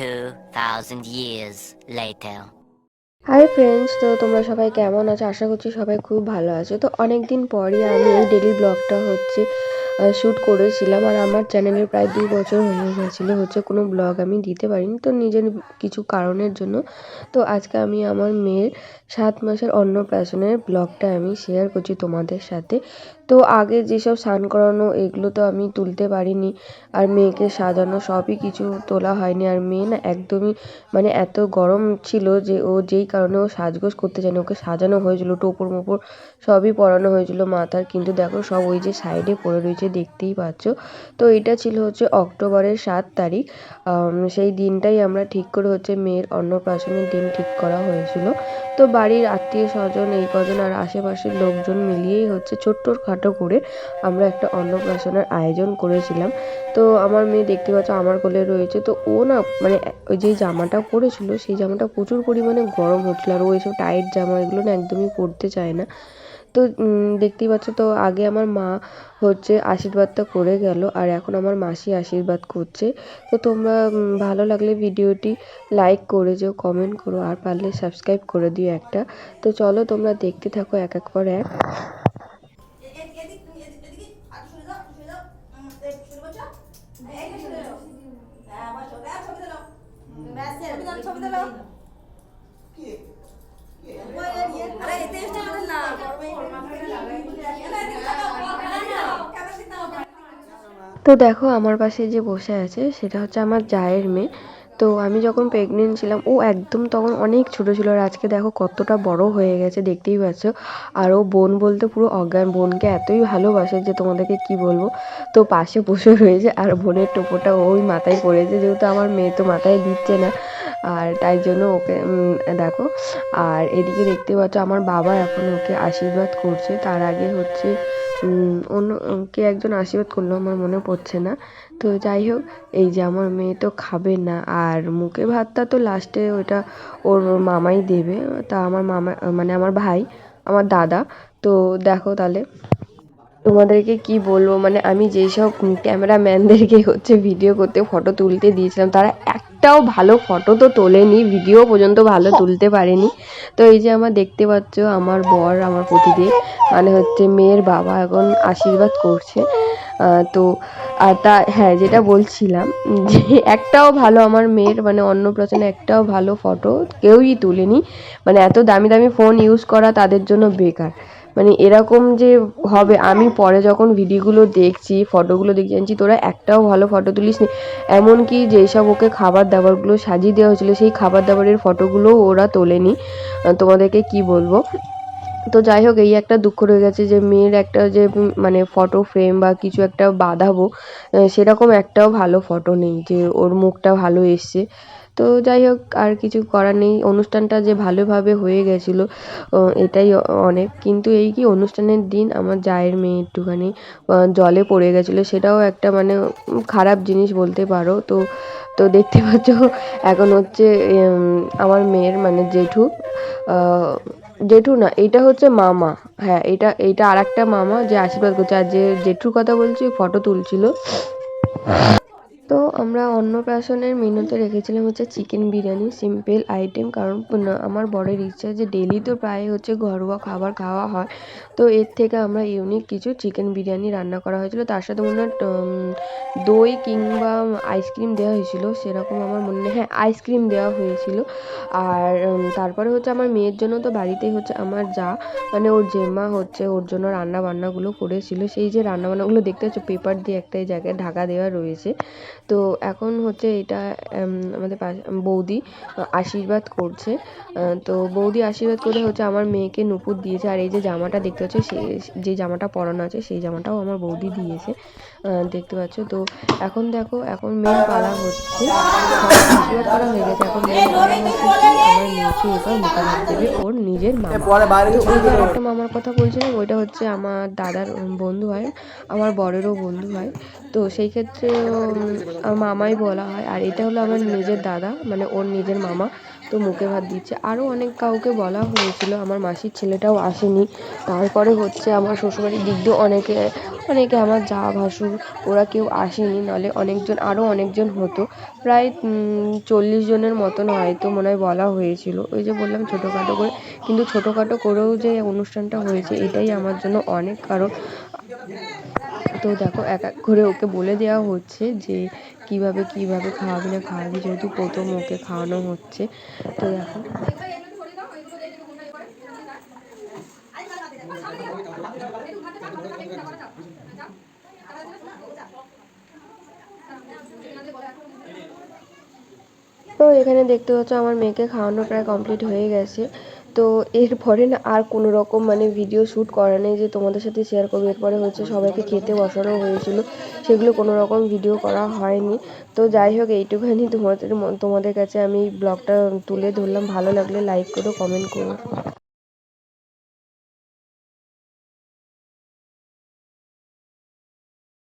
2,000 years later. Hi friends তো তোমরা সবাই কেমন আছো আশা করছি সবাই খুব ভালো আছো তো অনেক দিন পরই আমি এই ডেলি ব্লগটা হচ্ছে শ্যুট করেছিলাম আর আমার চ্যানেলে প্রায় দু বছর হয়ে গেছিল। হচ্ছে কোনো ব্লগ আমি দিতে পারিনি। তো নিজের কিছু কারণের জন্য তো আজকে আমি আমার মেয়ের সাত মাসের অন্নপ্রাশনের ব্লগটা আমি শেয়ার করছি তোমাদের সাথে। তো আগে যেসব স্নান করানো এগুলো তো আমি তুলতে পারিনি আর মেয়েকে সাজানো সবই কিছু তোলা হয়নি। আর মেয়ে না একদমই মানে এত গরম ছিল যে ও যেই কারণে ও সাজগোজ করতে চায়নি। ওকে সাজানো হয়েছিল, টোপর মোপর সবই পরানো হয়েছিল মাথার। কিন্তু দেখো সব ওই যে সাইডে পড়ে রয়েছে দেখতেই পাচ্ছ। তো এটা ছিল হচ্ছে অক্টোবরের সাত তারিখ। সেই দিনটাই আমরা ঠিক করে হচ্ছে মেয়ের অন্নপ্রাশনের দিন ঠিক করা হয়েছিল। তো বাড়ির আত্মীয় স্বজন, এই কজন আর আশেপাশের লোকজন মিলিয়েই হচ্ছে ছোট্ট খাটো করে আমরা একটা অন্নপ্রাশনের আয়োজন করেছিলাম। তো আমার মেয়ে দেখতে পাচ্ছ আমার কোলে রয়েছে। তো ও না মানে ওই যে জামাটা পরেছিল, সেই জামাটা প্রচুর পরিমাণে গরম হচ্ছিল। আর ও এসব টাইট জামা এগুলো না একদমই পরতে চায় না। তো দেখতেই পাচ্ছ তো আগে আমার মা হচ্ছে আশীর্বাদটা করে গেল আর এখন আমার মাসি আশীর্বাদ করছে। তো তোমরা ভালো লাগলে ভিডিওটি লাইক করে যেও কমেন্ট করো আর পারলে সাবস্ক্রাইব করে দিও একটা। তো চলো তোমরা দেখতে থাকো এক এক পর এক ছবি দিলাম আরে এতে স্টাইল না তো দেখো, আমার পাশে যে বসে আছে, সেটা হচ্ছে আমার জায়ের মেয়ে। তো আমি যখন প্রেগনেন্ট ছিলাম, ও একদম তখন অনেক ছোট ছিল আর আজকে দেখো কতটা বড় হয়ে গেছে, দেখতেই পাচ্ছ। আর ও বোন বলতে পুরো অজ্ঞান, বোনকে এতই ভালোবাসে যে তোমাদেরকে কি বলব। তো পাশে বসে রয়েছে আর বোনের টোপোটা ওই মাথায় পড়েছে, যেহেতু আমার মেয়ে তো মাথায় দিচ্ছে না। আর তাই জন্য ওকে দেখো, আর এদিকে দেখতে পাচ্ছ আমার বাবা এখন ওকে আশীর্বাদ করছে। তার আগে হচ্ছে অন্য কে একজন আশীর্বাদ করল, আমার মনে পড়ছে না। তো যাই হোক, এই যে আমার মেয়ে তো খাবে না, আর মুখে ভাতটা তো লাস্টে ওটা ওর মামাই দেবে। তা আমার মামা মানে আমার ভাই, আমার দাদা, তো দেখো তাহলে তোমাদেরকে কি বলব? মানে আমি যেই সব ক্যামেরাম্যানদেরকে হচ্ছে ভিডিও করতে ফটো তুলতে দিয়েছিলাম তারা একটাও ভালো ফটো তো তোলেনি ভিডিও পর্যন্ত ভালো তুলতে পারেনি। তো এই যে আমার দেখতে পাচ্ছ আমার বর আমার প্রতিদেব মানে হচ্ছে মেয়ের বাবা এখন আশীর্বাদ করছে। তো আর তা হ্যাঁ যেটা বলছিলাম যে একটাও ভালো আমার মেয়ের মানে অন্নপ্রাশনে একটাও ভালো ফটো কেউই তুলেনি। মানে এত দামি দামি ফোন ইউজ করা তাদের জন্য বেকার। মানে এরকম যে হবে, আমি পরে যখন ভিডিওগুলো দেখছি, ফটোগুলো দেখছি, জানছি তোরা একটাও ভালো ফটো তুলিস নি। এমনকি যেসব ওকে খাবার দাবারগুলো সাজিয়ে দেওয়া হয়েছিল, সেই খাবার দাবারের ফটোগুলোও ওরা তোলেনি। তোমাদেরকে কি বলব? তো যাই হোক, এই একটা দুঃখ রয়ে গেছে যে মেয়ের একটা যে মানে ফটো ফ্রেম বা কিছু একটা বাঁধাবো সেরকম একটাও ভালো ফটো নেই যে ওর মুখটা ভালো এসছে। তো যাই হোক, আর কিছু করার নেই। অনুষ্ঠানটা যে ভালোভাবে হয়ে গেছিল এটাই অনেক। কিন্তু এই কি অনুষ্ঠানের দিন আমার জায়ের মেয়ে একটুখানি জলে পড়ে গেছিল। সেটাও একটা মানে খারাপ জিনিস বলতে পারো। তো তো দেখতে পাচ্ছ, এখন হচ্ছে আমার মেয়ের মানে জেঠু জেঠু না এটা হচ্ছে মামা। হ্যাঁ এটা এটা আর একটা মামা যে আশীর্বাদ করছে। আর যে জেঠুর কথা বলছি ফটো তুলছিল। তো আমরা অন্নপ্রাশনের মেনুতে রেখেছিলাম হচ্ছে চিকেন বিরিয়ানি, সিম্পল আইটেম। কারণ আমার বরের ইচ্ছা যে ডেলি তো প্রায় হচ্ছে ঘরোয়া খাবার খাওয়া হয়। তো এর থেকে আমরা ইউনিক কিছু চিকেন বিরিয়ানি রান্না করা হয়েছিল। তার সাথে মনে হয় দই কিংবা আইসক্রিম দেওয়া হয়েছিল। সেরকম আমার মনে হ্যাঁ আইসক্রিম দেওয়া হয়েছিল। আর তারপরে হচ্ছে আমার মেয়ের জন্য তো বাড়িতেই হচ্ছে আমার যা মানে ওর জেম্মা হচ্ছে ওর জন্য রান্না বান্নাগুলো করেছিল। সেই যে রান্না বান্নাগুলো দেখতে হচ্ছে পেপার দিয়ে একটা জায়গায় ঢাকা দেওয়া রয়েছে। তো এখন হচ্ছে এটা আমাদের পাশে বৌদি আশীর্বাদ করছে। তো বৌদি আশীর্বাদ করে হচ্ছে আমার মেয়েকে নুপুর দিয়েছে। আর এই যে জামাটা দেখতে পাচ্ছ সে যে জামাটা পরানো আছে সেই জামাটাও আমার বৌদি দিয়েছে। দেখতে পাচ্ছ? তো এখন দেখো এখন মেন পালা হচ্ছে। আশীর্বাদ করা হয়ে গেছে। এখন পালা হচ্ছে আমার মেয়েকে এবার মুখে দেবে ওর নিজের মামা। তো ওই যে একটা মামার কথা বলছিলাম ওইটা হচ্ছে আমার দাদার বন্ধু হয় আমার বরেরও বন্ধু হয়। তো সেই ক্ষেত্রে মামাই বলা হয়। আর এটা হলো আমার নিজের দাদা মানে ওর নিজের মামা। তো মুখে ভাত দিচ্ছে। আরও অনেক কাউকে বলা হয়েছিল। আমার মাসির ছেলেটাও আসেনি। তারপরে হচ্ছে আমার শ্বশুরবাড়ির দিক দিয়ে অনেকে অনেকে আমার যা ভাসুর, ওরা কেউ আসেনি। নাহলে অনেকজন আরও অনেকজন হতো। প্রায় চল্লিশ জনের মতন হয়তো মনে হয় বলা হয়েছিল। ওই যে বললাম ছোটোখাটো করে। কিন্তু ছোটোখাটো করেও যে অনুষ্ঠানটা হয়েছে, এটাই আমার জন্য অনেক কারণ। তো দেখো, এক এক করে ওকে বলে দেওয়া হচ্ছে যে কীভাবে কীভাবে খাওয়াবি না খাওয়াবি, যেহেতু প্রথম ওকে খাওয়ানো হচ্ছে। তো দেখো। তো এখানে দেখতে পাচ্ছ আমার মেয়েকে খাওয়ানো প্রায় কমপ্লিট হয়ে গেছে। তো এরপরে না আর কোনো রকম মানে ভিডিও শ্যুট করা নেই যে তোমাদের সাথে শেয়ার করব। এরপরে হচ্ছে সবাইকে খেতে বসানো হয়েছিল। সেগুলো কোনো রকম ভিডিও করা হয়নি। তো যাই হোক, এইটুখানি তোমাদের তোমাদের কাছে আমি ব্লগটা তুলে ধরলাম। ভালো লাগলে লাইক করো কমেন্ট করো।